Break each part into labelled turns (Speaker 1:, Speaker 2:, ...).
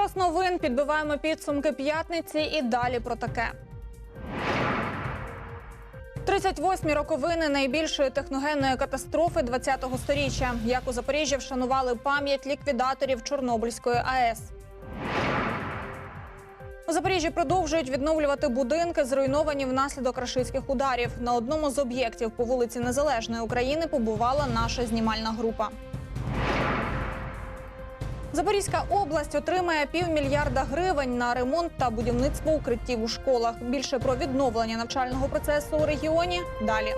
Speaker 1: Час новин підбиваємо підсумки п'ятниці і далі про таке. 38-мі роковини найбільшої техногенної катастрофи 20-го сторіччя. Як у Запоріжжі вшанували пам'ять ліквідаторів Чорнобильської АЕС. У Запоріжжі продовжують відновлювати будинки, зруйновані внаслідок рашистських ударів. На одному з об'єктів по вулиці Незалежної України побувала наша знімальна група. Запорізька область отримає півмільярда гривень на ремонт та будівництво укриттів у школах. Більше про відновлення навчального процесу у регіоні далі.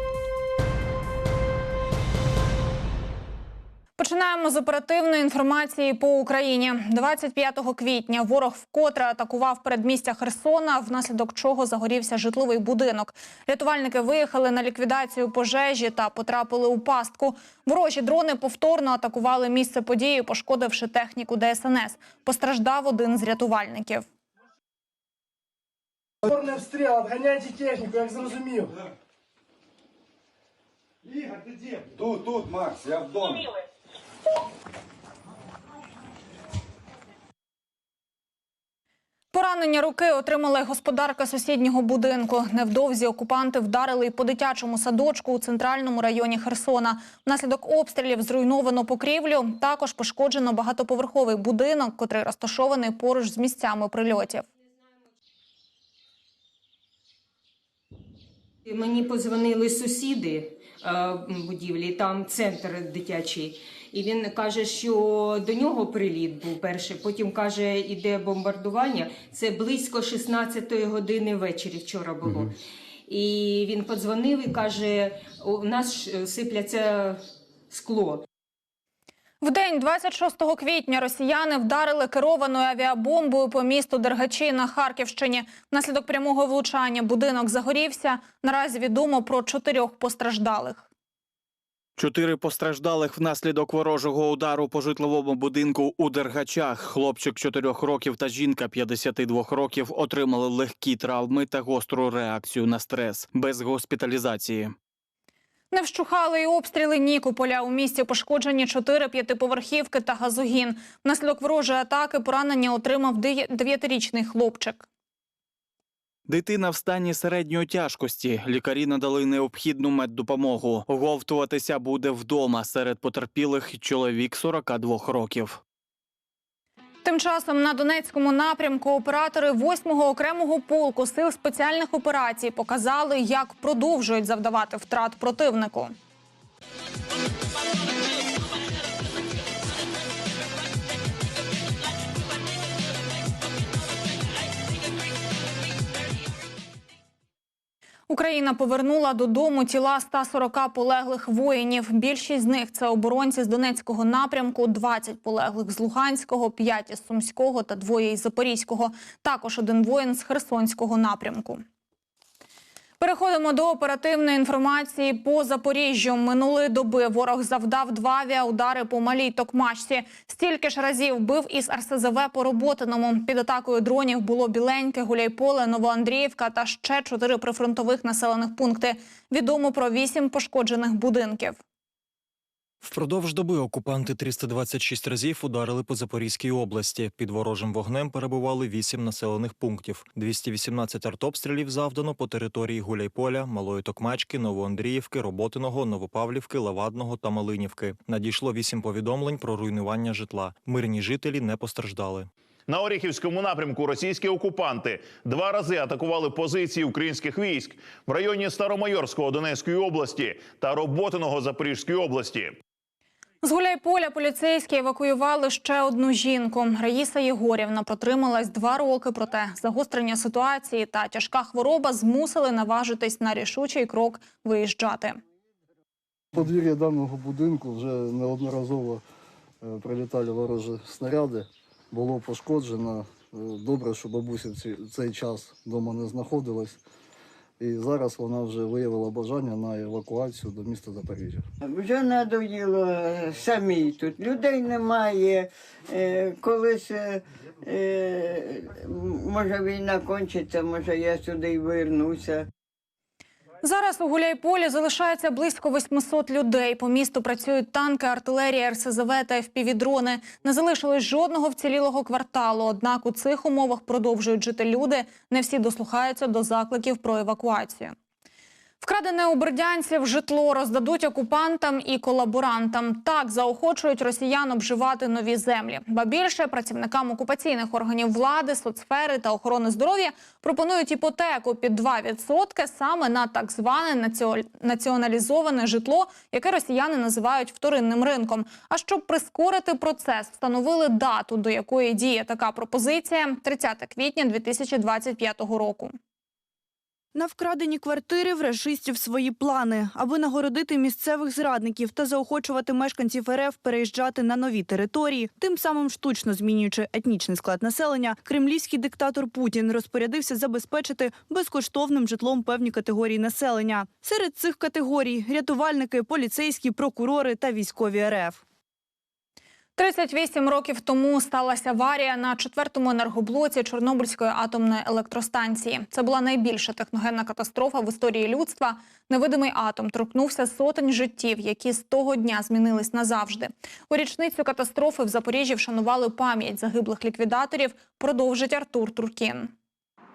Speaker 1: Починаємо з оперативної інформації по Україні. 25 квітня ворог вкотре атакував передмістя Херсона, внаслідок чого загорівся житловий будинок. Рятувальники виїхали на ліквідацію пожежі та потрапили у пастку. Ворожі дрони повторно атакували місце події, пошкодивши техніку ДСНС. Постраждав один з рятувальників.
Speaker 2: Чорний обстріл, обганяйте техніку, як зрозумів.
Speaker 3: Игорь, ты где? Тут, тут, Макс, я в доме.
Speaker 1: Поранення руки отримала господарка сусіднього будинку. Невдовзі окупанти вдарили по дитячому садочку у центральному районі Херсона. Внаслідок обстрілів зруйновано покрівлю. Також пошкоджено багатоповерховий будинок, котрий розташований поруч з місцями прильотів.
Speaker 4: Мені подзвонили сусіди е, будівлі, там центр дитячий. І він каже, що до нього приліт був перший. Потім каже, іде бомбардування. Це близько 16-ї години ввечері вчора було. І він подзвонив і каже: у нас сипляться скло.
Speaker 1: В день 26 квітня росіяни вдарили керованою авіабомбою по місту Дергачі на Харківщині. Внаслідок прямого влучання будинок загорівся. Наразі відомо про чотирьох постраждалих.
Speaker 5: Чотири постраждалих внаслідок ворожого удару по житловому будинку у Дергачах. Хлопчик 4 років та жінка 52 років отримали легкі травми та гостру реакцію на стрес без госпіталізації.
Speaker 1: Не вщухали й обстріли Нікополя. У місті пошкоджені чотири п'ятиповерхівки та газогін. Внаслідок ворожої атаки поранення отримав дев'ятирічний хлопчик.
Speaker 5: Дитина в стані середньої тяжкості. Лікарі надали необхідну меддопомогу. Оговтуватися буде вдома. Серед потерпілих чоловік 42 років.
Speaker 1: Тим часом на Донецькому напрямку оператори 8-го окремого полку сил спеціальних операцій показали, як продовжують завдавати втрат противнику. Україна повернула додому тіла 140 полеглих воїнів. Більшість з них це оборонці з Донецького напрямку, 20 полеглих з Луганського, 5 із Сумського та двоє із Запорізького. Також один воїн з Херсонського напрямку. Переходимо до оперативної інформації по Запоріжжю. Минулої доби ворог завдав два авіаудари по малій Токмачці. Стільки ж разів бив із РСЗВ по Роботиному. Під атакою дронів було Біленьке, Гуляйполе, Новоандріївка та ще чотири прифронтових населених пункти. Відомо про вісім пошкоджених будинків.
Speaker 6: Впродовж доби окупанти 326 разів ударили по Запорізькій області. Під ворожим вогнем перебували 8 населених пунктів. 218 артобстрілів завдано по території Гуляйполя, Малої Токмачки, Новоандріївки, Роботиного, Новопавлівки, Лавадного та Малинівки. Надійшло 8 повідомлень про руйнування житла. Мирні жителі не постраждали.
Speaker 7: На Оріхівському напрямку російські окупанти два рази атакували позиції українських військ в районі Старомайорського Донецької області та Роботиного Запорізької області.
Speaker 1: З Гуляйполя поліцейські евакуювали ще одну жінку. Раїса Єгорівна протрималась два роки, проте загострення ситуації та тяжка хвороба змусили наважитись на рішучий крок виїжджати.
Speaker 8: подвір'я даного будинку вже неодноразово е, прилітали ворожі снаряди. Було пошкоджено. Е, Добре, що бабуся в цей час вдома не знаходилась. І зараз вона вже виявила бажання на евакуацію до міста Запоріжжя.
Speaker 9: Вже надоїло самі тут. Людей немає. Е, Колись е, е, може війна кончиться, може я сюди й вернуся.
Speaker 1: Зараз у Гуляйполі залишається близько 800 людей. По місту працюють танки, артилерія, РСЗВ та FPV-дрони. Не залишилось жодного вцілілого кварталу. Однак у цих умовах продовжують жити люди. Не всі дослухаються до закликів про евакуацію. Вкрадене у бердянців житло роздадуть окупантам і колаборантам. Так заохочують росіян обживати нові землі. Ба більше працівникам окупаційних органів влади, соцсфери та охорони здоров'я пропонують іпотеку під 2% саме на так зване націо- націоналізоване житло, яке росіяни називають вторинним ринком. А щоб прискорити процес, встановили дату, до якої діє така пропозиція 30 квітня 2025 року.
Speaker 10: На вкрадені квартири в рашистів свої плани, аби нагородити місцевих зрадників та заохочувати мешканців РФ переїжджати на нові території, тим самим штучно змінюючи етнічний склад населення, кремлівський диктатор Путін розпорядився забезпечити безкоштовним житлом певні категорії населення. Серед цих категорій рятувальники, поліцейські, прокурори та військові РФ.
Speaker 1: 38 років тому сталася аварія на четвертому енергоблоці Чорнобильської атомної електростанції. Це була найбільша техногенна катастрофа в історії людства. Невидимий атом торкнувся сотень життів, які з того дня змінились назавжди. У річницю катастрофи в Запоріжжі вшанували пам'ять загиблих ліквідаторів. Продовжить Артур Туркін.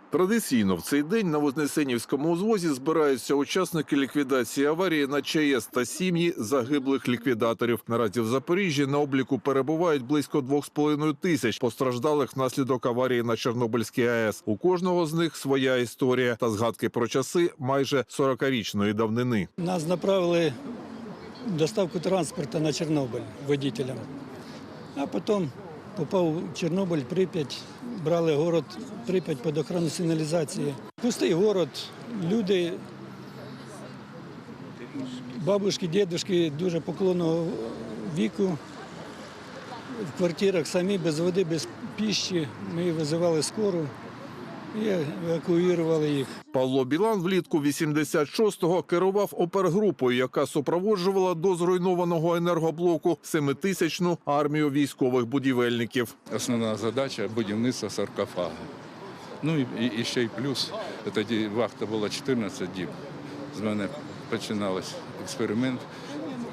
Speaker 11: Традиційно в цей день на Вознесенівському узвозі збираються учасники ліквідації аварії на ЧАЕС та сім'ї загиблих ліквідаторів. Наразі в Запоріжжі на обліку перебувають близько 2,5 тисяч постраждалих внаслідок аварії на Чорнобильській АЕС. У кожного з них своя історія та згадки про часи майже 40-річної давнини.
Speaker 2: Нас направили доставку транспорта на Чорнобиль водителям. А потім попав в Чорнобиль, Прип'ять, брали город Прип'ять під охрану сигналізації. Пустий город, люди, бабушки, дідушки дуже поклонного віку. В квартирах самі без води, без піщі. Ми визивали скору і евакуювали їх.
Speaker 11: Павло Білан влітку 86-го керував опергрупою, яка супроводжувала до зруйнованого енергоблоку семитисячну армію військових будівельників.
Speaker 12: Основна задача будівництва саркофага. Ну і, і, і ще й плюс, тоді вахта була 14 діб. З мене починалось експеримент.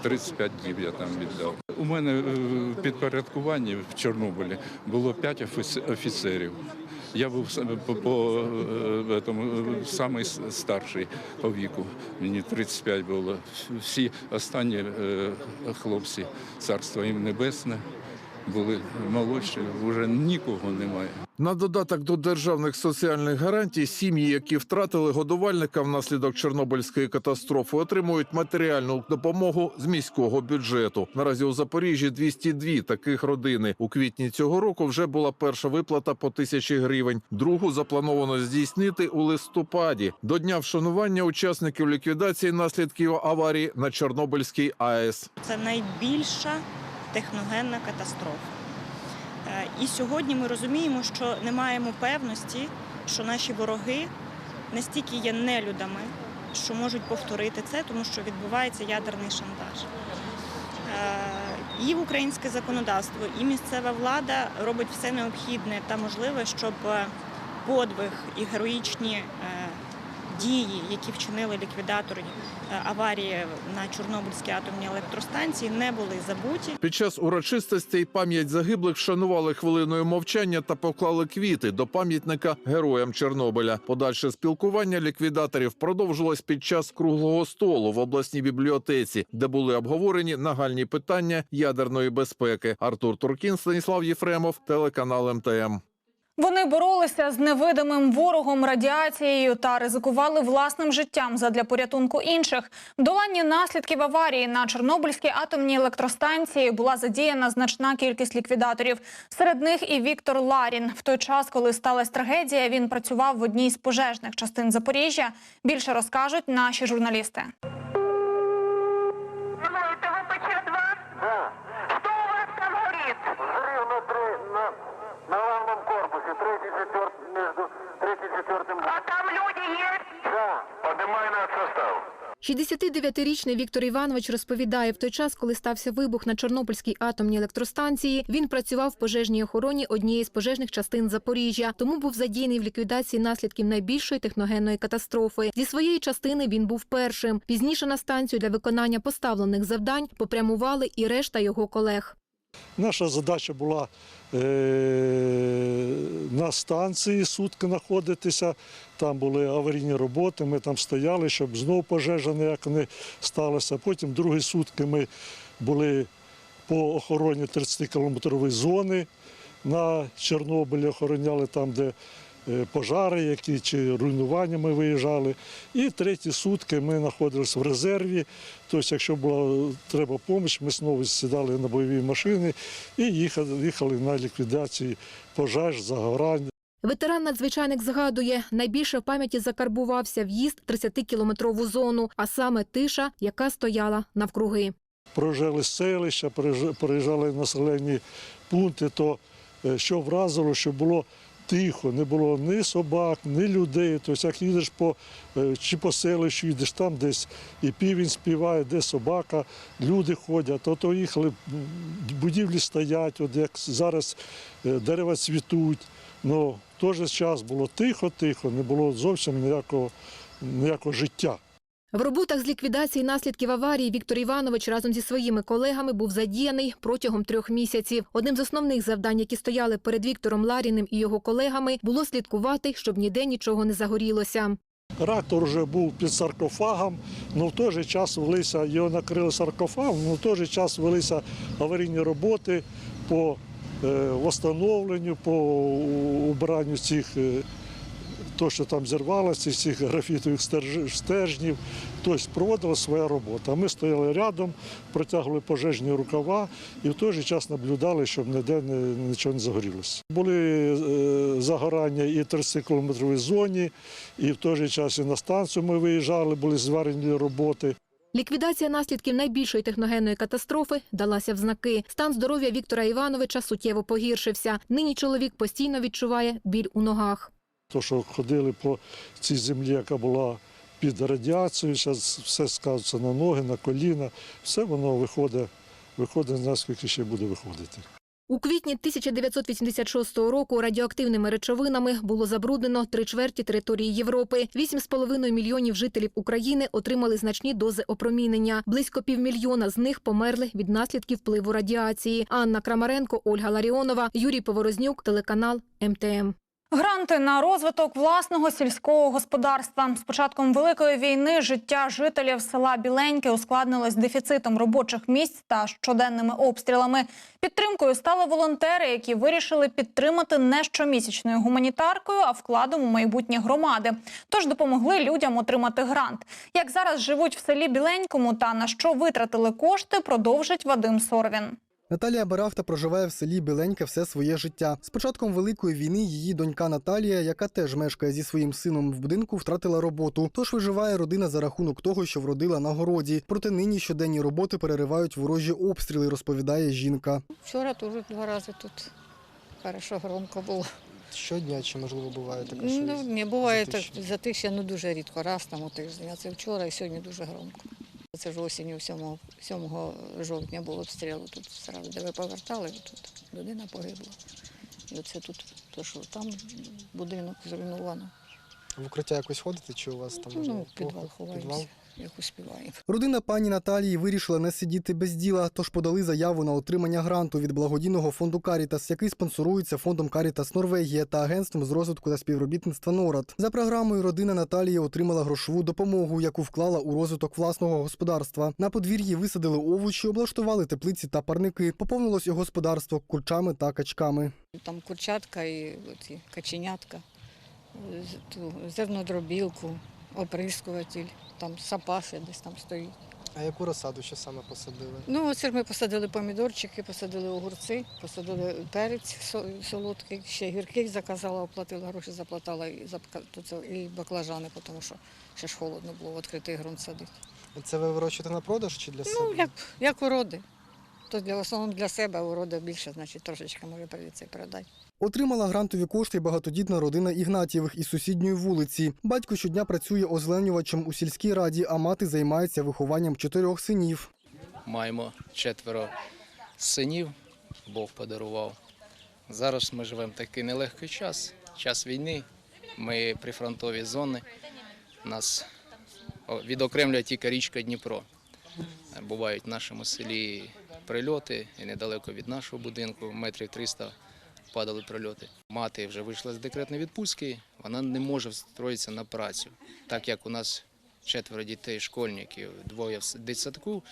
Speaker 12: 35 діб я там віддав. У мене в підпорядкуванні в Чорнобилі було 5 офіцерів. Я був по, по е, тому, е, самий старший по віку. Мені 35 було. Всі останні е, хлопці, царство їм небесне, були молодші, вже нікого немає.
Speaker 11: На додаток до державних соціальних гарантій, сім'ї, які втратили годувальника внаслідок Чорнобильської катастрофи, отримують матеріальну допомогу з міського бюджету. Наразі у Запоріжжі 202 таких родини. У квітні цього року вже була перша виплата по тисячі гривень. Другу заплановано здійснити у листопаді до дня вшанування учасників ліквідації наслідків аварії на Чорнобильській АЕС.
Speaker 10: Це найбільша техногенна катастрофа. Е, І сьогодні ми розуміємо, що не маємо певності, що наші вороги настільки є нелюдами, що можуть повторити це, тому що відбувається ядерний шантаж. Е, І українське законодавство, і місцева влада робить все необхідне та можливе, щоб подвиг і героїчні е, дії, які вчинили ліквідатори е, аварії на Чорнобильській атомній електростанції, не були забуті.
Speaker 11: Під час урочистостей пам'ять загиблих вшанували хвилиною мовчання та поклали квіти до пам'ятника героям Чорнобиля. Подальше спілкування ліквідаторів продовжилось під час круглого столу в обласній бібліотеці, де були обговорені нагальні питання ядерної безпеки. Артур Туркін, Станіслав Єфремов, телеканал МТМ.
Speaker 1: Вони боролися з невидимим ворогом радіацією та ризикували власним життям задля порятунку інших. В доланні наслідків аварії на Чорнобильській атомній електростанції була задіяна значна кількість ліквідаторів. Серед них і Віктор Ларін. В той час, коли сталася трагедія, він працював в одній з пожежних частин Запоріжжя. Більше розкажуть наші журналісти.
Speaker 13: А там люди есть? Да. Поднимай над состав.
Speaker 14: 69-річний Віктор Іванович розповідає, в той час, коли стався вибух на Чорнобильській атомній електростанції, він працював в пожежній охороні однієї з пожежних частин Запоріжжя, тому був задіяний в ліквідації наслідків найбільшої техногенної катастрофи. Зі своєї частини він був першим. Пізніше на станцію для виконання поставлених завдань попрямували і решта його колег.
Speaker 15: Наша задача була е, на станції сутки знаходитися. Там були аварійні роботи, ми там стояли, щоб знову пожежа ніяк не сталася. Потім другі сутки ми були по охороні 30-кілометрової зони на Чорнобилі, охороняли там, де пожари, які чи руйнування ми виїжджали. І треті сутки ми знаходилися в резерві. Тобто, якщо була треба допомога, ми знову сідали на бойові машини і їхали, їхали на ліквідацію пожеж, загорань.
Speaker 14: Ветеран надзвичайник згадує, найбільше в пам'яті закарбувався в'їзд 30-кілометрову зону, а саме тиша, яка стояла навкруги.
Speaker 15: Проїжджали селища, проїжджали населені пункти, то е, що вразило, що було тихо, не було ні собак, ні людей. Тобто, як їдеш по е, чи по селищу, їдеш там десь і півень співає, де собака, люди ходять, то, їхали, будівлі стоять, от як зараз е, дерева цвітуть. Ну, же час було тихо-тихо, не було зовсім ніякого, ніякого життя.
Speaker 14: В роботах з ліквідації наслідків аварії Віктор Іванович разом зі своїми колегами був задіяний протягом трьох місяців. Одним з основних завдань, які стояли перед Віктором Ларіним і його колегами, було слідкувати, щоб ніде нічого не загорілося.
Speaker 15: Реактор вже був під саркофагом, але в той же час велися, його накрили саркофагом, але в той же час велися аварійні роботи по е, встановленню, по убранню цих, е, то, що там зірвалося, цих графітових стержнів. Тобто проводила своя робота. Ми стояли рядом, протягували пожежні рукава і в той же час наблюдали, щоб ніде нічого не загорілося. Були е, загорання і в 30-кілометровій зоні, і в той же час і на станцію ми виїжджали, були зварені роботи.
Speaker 14: Ліквідація наслідків найбільшої техногенної катастрофи далася в знаки. Стан здоров'я Віктора Івановича суттєво погіршився. Нині чоловік постійно відчуває біль у ногах.
Speaker 15: То, що ходили по цій землі, яка була під радіацією, зараз все сказується на ноги, на коліна, все воно виходить, виходить наскільки ще буде виходити.
Speaker 14: У квітні 1986 року радіоактивними речовинами було забруднено три чверті території Європи. 8,5 мільйонів жителів України отримали значні дози опромінення. Близько півмільйона з них померли від наслідків впливу радіації. Анна Крамаренко, Ольга Ларіонова, Юрій Поворознюк, телеканал МТМ.
Speaker 1: Гранти на розвиток власного сільського господарства. З початком великої війни життя жителів села Біленьке ускладнилось дефіцитом робочих місць та щоденними обстрілами. Підтримкою стали волонтери, які вирішили підтримати не щомісячною гуманітаркою, а вкладом у майбутнє громади. Тож допомогли людям отримати грант. Як зараз живуть в селі Біленькому та на що витратили кошти, продовжить Вадим Сорвін.
Speaker 16: Наталія Барахта проживає в селі Біленьке все своє життя. З початком великої війни її донька Наталія, яка теж мешкає зі своїм сином в будинку, втратила роботу. Тож виживає родина за рахунок того, що вродила на городі. Проте нині щоденні роботи переривають ворожі обстріли, розповідає жінка.
Speaker 17: Вчора теж два рази тут хорошо громко було.
Speaker 16: Щодня чи можливо буває таке?
Speaker 17: Ну, не буває
Speaker 16: за
Speaker 17: так
Speaker 16: тиждень?
Speaker 17: за тиждень, ну дуже рідко, раз там у тиждень. А це вчора і сьогодні дуже громко. Це ж осінню 7, 7 жовтня було обстріл тут сразу, де ви повертали, тут людина погибла. І оце тут, то що там будинок зруйновано.
Speaker 16: В укриття якось ходите, чи у вас там
Speaker 17: Ну, в підвал ховаємося, як успіваємо.
Speaker 16: Родина пані Наталії вирішила не сидіти без діла, тож подали заяву на отримання гранту від благодійного фонду Карітас, який спонсорується фондом Карітас Норвегія та агентством з розвитку та співробітництва НОРАД. За програмою родина Наталії отримала грошову допомогу, яку вклала у розвиток власного господарства. На подвір'ї висадили овочі, облаштували теплиці та парники. Поповнилось і господарство курчами та качками.
Speaker 17: Там курчатка і каченятка, зернодробілку, оприскуватель, там сапаси десь там стоїть.
Speaker 16: А яку розсаду ще саме посадили?
Speaker 17: Ну, оце ж ми посадили помідорчики, посадили огурці, посадили перець солодкий, ще гірких заказала, оплатила гроші, заплатила і, і баклажани, тому що ще ж холодно було, відкритий ґрунт садити.
Speaker 16: Це ви вирощуєте на продаж чи для себе?
Speaker 17: Ну, як, як уроди. то для в основному для себе, а урода більше, значить трошечки може прийти передати.
Speaker 16: Отримала грантові кошти багатодітна родина Ігнатієвих із сусідньої вулиці. Батько щодня працює озеленювачем у сільській раді, а мати займається вихованням чотирьох синів.
Speaker 18: Маємо четверо синів, Бог подарував. Зараз ми живемо такий нелегкий час, час війни. Ми прифронтові зони. Нас відокремлює тільки річка Дніпро. Бувають в нашому селі прильоти, і недалеко від нашого будинку, метрів 300 падали прильоти. Мати вже вийшла з декретної відпустки, вона не може встроїтися на працю, так як у нас четверо дітей, школьників, двоє в дитсадку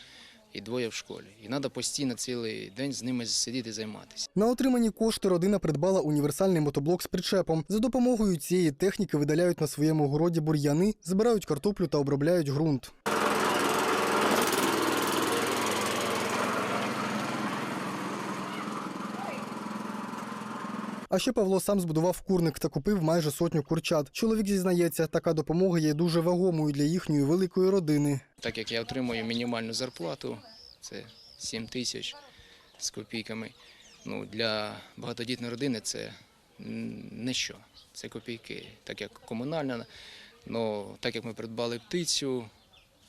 Speaker 18: і двоє в школі. І треба постійно цілий день з ними сидіти і займатися.
Speaker 16: На отримані кошти родина придбала універсальний мотоблок з причепом. За допомогою цієї техніки видаляють на своєму городі бур'яни, збирають картоплю та обробляють ґрунт. А ще Павло сам збудував курник та купив майже сотню курчат. Чоловік зізнається, така допомога є дуже вагомою для їхньої великої родини.
Speaker 18: Так як я отримую мінімальну зарплату, це 7 тисяч з копійками. Ну, для багатодітної родини це не що, це копійки. Так як комунальна, ну, так як ми придбали птицю,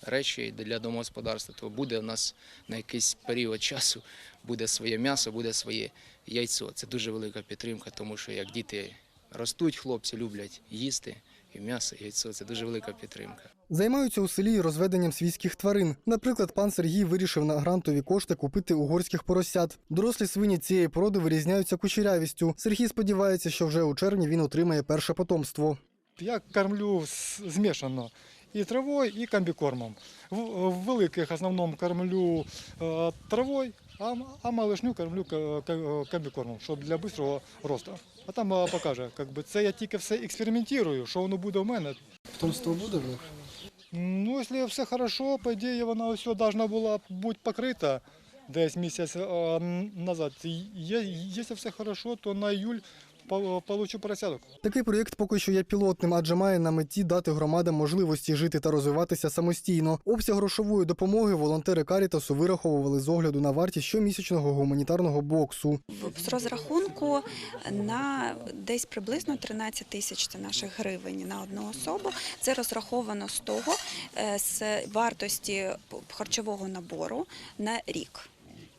Speaker 18: речі для домогосподарства, то буде у нас на якийсь період часу буде своє м'ясо, буде своє яйцо. Це дуже велика підтримка, тому що як діти ростуть, хлопці люблять їсти, і м'ясо, і яйцо це дуже велика підтримка.
Speaker 16: Займаються у селі розведенням свійських тварин. Наприклад, пан Сергій вирішив на грантові кошти купити угорських поросят. Дорослі свині цієї породи вирізняються кучерявістю. Сергій сподівається, що вже у червні він отримає перше потомство.
Speaker 19: Я кормлю змішано і травою, і комбікормом. В, в великих основному кормлю е, травою, а, а малишню кормлю комбікормом, щоб для швидкого росту. А там е, покаже, якби це я тільки все експериментую, що воно буде в мене.
Speaker 16: Потомство буде?
Speaker 19: Ну, якщо все хорошо, по ідеї вона все должна була бути покрита десь місяць е, назад. Якщо все хорошо, то на іюль по- получу поросяток.
Speaker 16: Такий проєкт поки що є пілотним, адже має на меті дати громадам можливості жити та розвиватися самостійно. Обсяг грошової допомоги волонтери Карітасу вираховували з огляду на вартість щомісячного гуманітарного боксу.
Speaker 20: з розрахунку на десь приблизно 13 тисяч наших гривень на одну особу. Це розраховано з того е, з вартості харчового набору на рік.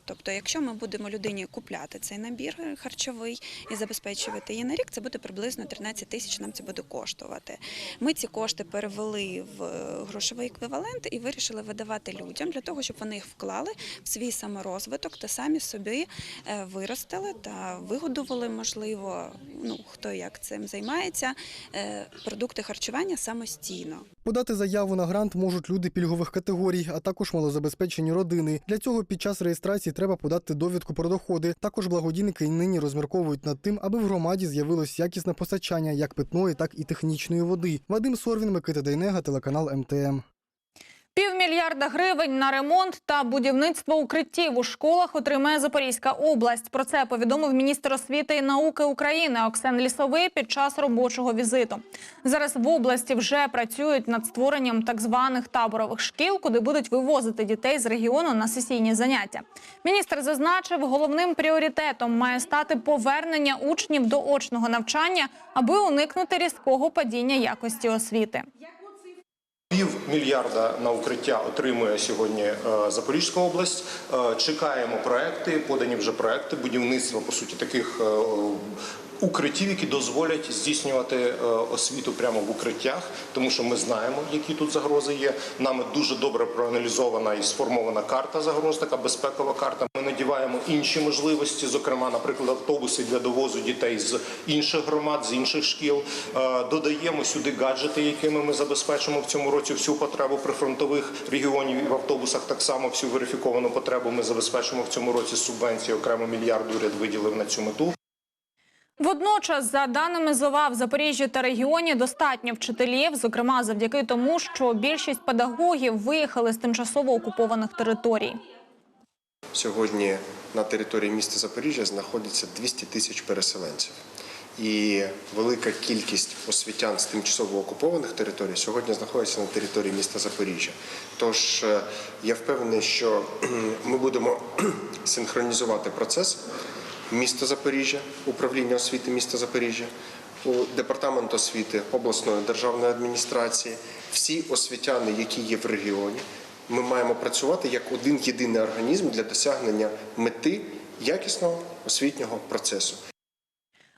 Speaker 20: Тобто, якщо ми будемо людині купляти цей набір харчовий і забезпечувати її на рік, це буде приблизно 13 тисяч. Нам це буде коштувати. Ми ці кошти перевели в е, грошовий еквівалент і вирішили видавати людям для того, щоб вони їх вклали в свій саморозвиток та самі собі е, виростили та вигодували, можливо, ну хто як цим займається, е, продукти харчування самостійно.
Speaker 16: Подати заяву на грант можуть люди пільгових категорій, а також малозабезпечені родини. Для цього під час реєстрації треба подати довідку про доходи. Також благодійники нині розмірковують над тим, аби в громаді з'явилось якісне постачання як питної, так і технічної води. Вадим Сорвін, Микита Дейнега, телеканал МТМ.
Speaker 1: Півмільярда гривень на ремонт та будівництво укриттів у школах отримає Запорізька область. Про це повідомив міністр освіти і науки України Оксен Лісовий під час робочого візиту. Зараз в області вже працюють над створенням так званих таборових шкіл, куди будуть вивозити дітей з регіону на сесійні заняття. Міністр зазначив, головним пріоритетом має стати повернення учнів до очного навчання, аби уникнути різкого падіння якості освіти.
Speaker 21: Пів мільярда на укриття отримує сьогодні е, Запорізька область. Е, Чекаємо проекти, подані вже проекти будівництва по суті таких е, укриттів, які дозволять здійснювати е, освіту прямо в укриттях, тому що ми знаємо, які тут загрози є. Нами дуже добре проаналізована і сформована карта загроз, така безпекова карта. Ми надіваємо інші можливості, зокрема, наприклад, автобуси для довозу дітей з інших громад, з інших шкіл. Е, Додаємо сюди гаджети, якими ми забезпечимо в цьому році всю потребу прифронтових регіонів і в автобусах. Так само всю верифіковану потребу ми забезпечимо в цьому році субвенції. Окремо мільярд уряд виділив на цю мету.
Speaker 1: Водночас, за даними ЗОВА, в Запоріжжі та регіоні достатньо вчителів, зокрема завдяки тому, що більшість педагогів виїхали з тимчасово окупованих територій.
Speaker 22: Сьогодні на території міста Запоріжжя знаходиться 200 тисяч переселенців.
Speaker 23: І велика кількість освітян з тимчасово окупованих територій сьогодні знаходиться на території міста Запоріжжя. Тож е, я впевнений, що ми будемо синхронізувати процес міста Запоріжжя, управління освіти міста Запоріжжя, департамент освіти обласної державної адміністрації, всі освітяни, які є в регіоні. Ми маємо працювати як один єдиний організм для досягнення мети якісного освітнього процесу.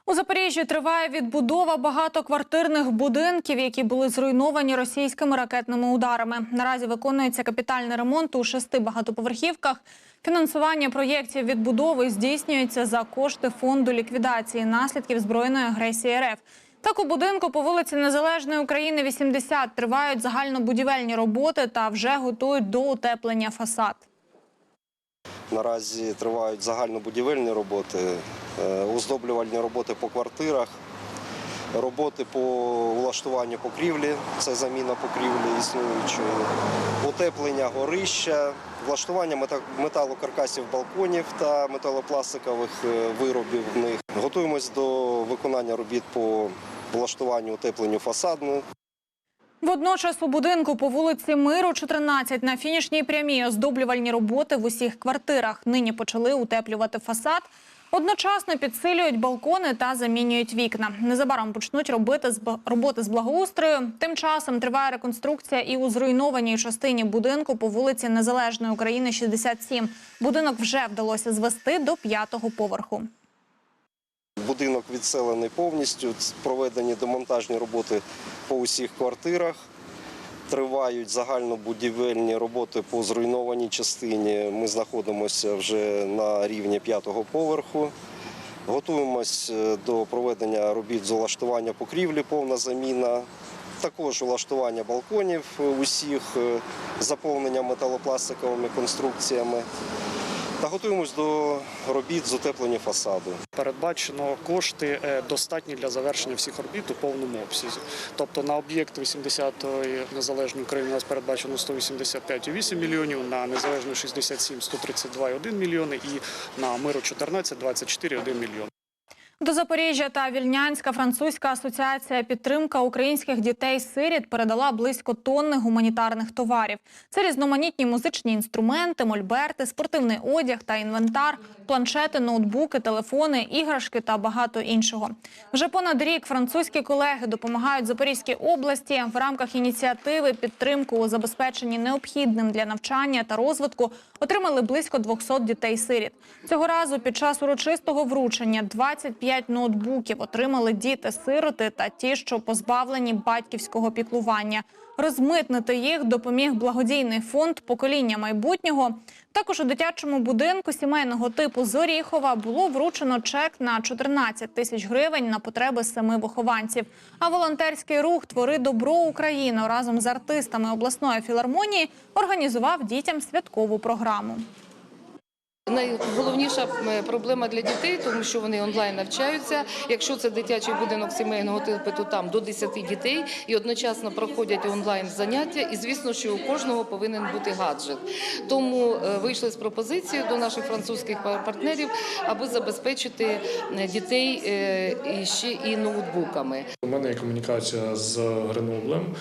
Speaker 1: У Запоріжжі триває відбудова багатоквартирних будинків, які були зруйновані російськими ракетними ударами. Наразі виконується капітальний ремонт у шести багатоповерхівках. Фінансування проєктів відбудови здійснюється за кошти фонду ліквідації наслідків збройної агресії РФ. Так у будинку по вулиці Незалежної України 80 тривають загальнобудівельні роботи та вже готують до утеплення фасад.
Speaker 22: Наразі тривають загальнобудівельні роботи, е, оздоблювальні роботи по квартирах, роботи по влаштуванню покрівлі, це заміна покрівлі існуючої, утеплення горища, влаштування металокаркасів балконів та металопластикових е, виробів в них. Готуємось до виконання робіт по влаштуванню утепленню фасаду,
Speaker 1: Водночас у будинку по вулиці Миру, 14, на фінішній прямій оздоблювальні роботи в усіх квартирах. Нині почали утеплювати фасад. Одночасно підсилюють балкони та замінюють вікна. Незабаром почнуть робити з- роботи з благоустрою. Тим часом триває реконструкція і у зруйнованій частині будинку по вулиці Незалежної України, 67. Будинок вже вдалося звести до п'ятого поверху.
Speaker 22: Будинок відселений повністю. Проведені демонтажні роботи по усіх квартирах. Тривають загальнобудівельні роботи по зруйнованій частині. Ми знаходимося вже на рівні п'ятого поверху. Готуємось е, до проведення робіт з улаштування покрівлі, повна заміна. Також улаштування балконів е, усіх, е, заповнення металопластиковими конструкціями. Та готуємось до робіт з утеплення фасаду.
Speaker 24: Передбачено кошти е, достатні для завершення всіх робіт у повному обсязі. Тобто на об'єкт 80-ї незалежної України у нас передбачено 185,8 мільйонів, на незалежну 67 – 132,1 мільйони і на миру 14 – 24,1 мільйон.
Speaker 1: До Запоріжжя та Вільнянська французька асоціація підтримка українських дітей-сиріт передала близько тонни гуманітарних товарів. Це різноманітні музичні інструменти, мольберти, спортивний одяг та інвентар, планшети, ноутбуки, телефони, іграшки та багато іншого. Вже понад рік французькі колеги допомагають Запорізькій області в рамках ініціативи підтримку у забезпеченні необхідним для навчання та розвитку отримали близько 200 дітей-сиріт. Цього разу під час урочистого вручення 25 ноутбуків отримали діти-сироти та ті, що позбавлені батьківського піклування. Розмитнити їх допоміг благодійний фонд покоління майбутнього. Також у дитячому будинку сімейного типу Зоріхова було вручено чек на 14 тисяч гривень на потреби семи вихованців. А волонтерський рух Твори добро Україну разом з артистами обласної філармонії організував дітям святкову програму.
Speaker 25: Найголовніша е, проблема для дітей, тому що вони онлайн навчаються. Якщо це дитячий будинок сімейного типу, то там до 10 дітей і одночасно проходять онлайн заняття. І звісно, що у кожного повинен бути гаджет. Тому е, вийшли з пропозицією до наших французьких партнерів, аби забезпечити е, дітей ще і ноутбуками.
Speaker 26: У мене є комунікація з Греноблем.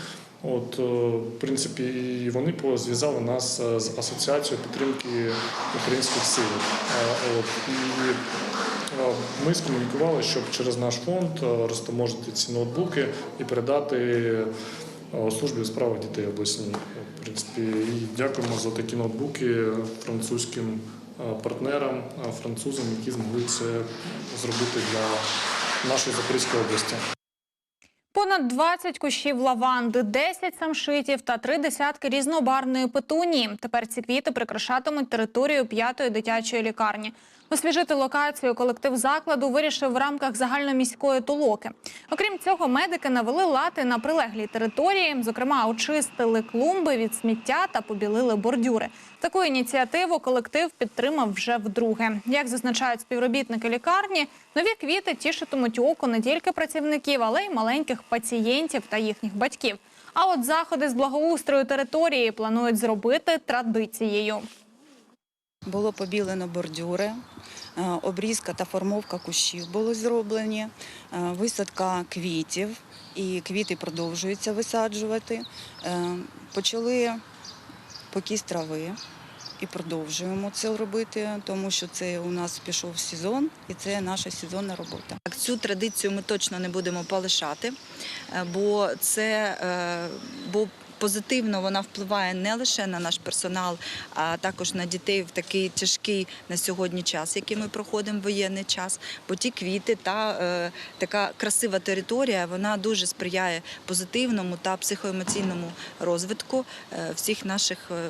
Speaker 26: От, е, в принципі, і вони зв'язали нас е, з асоціацією підтримки українських сил. Е, От, і ми скомунікували, щоб через наш фонд розтаможити ці ноутбуки і передати службі у справах дітей обласній. В принципі, і дякуємо за такі ноутбуки французьким партнерам, французам, які змогли це зробити для нашої Запорізької області.
Speaker 1: Понад 20 кущів лаванди, 10 самшитів та три десятки різнобарвної петунії. Тепер ці квіти прикрашатимуть територію п'ятої дитячої лікарні. Освіжити локацію колектив закладу вирішив в рамках загальноміської толоки. Окрім цього, медики навели лати на прилеглій території. Зокрема, очистили клумби від сміття та побілили бордюри. Таку ініціативу колектив підтримав вже вдруге. Як зазначають співробітники лікарні, нові квіти тішитимуть око не тільки працівників, але й маленьких пацієнтів та їхніх батьків. А от заходи з благоустрою території планують зробити традицією.
Speaker 27: Було побілено бордюри, е, обрізка та формовка кущів були зроблені, е, висадка квітів, і квіти продовжуються висаджувати. Е, Почали покіс трави і продовжуємо це робити, тому що це у нас пішов сезон і це наша сезонна робота. Цю традицію ми точно не будемо полишати, бо це бо позитивно вона впливає не лише на наш персонал, а також на дітей в такий тяжкий на сьогодні час, який ми проходимо воєнний час. Бо ті квіти та е, така красива територія, вона дуже сприяє позитивному та психоемоційному розвитку е, всіх наших. е,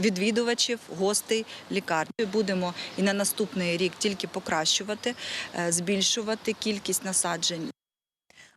Speaker 27: Відвідувачів, гостей лікарні будемо і на наступний рік тільки покращувати, е, збільшувати кількість насаджень.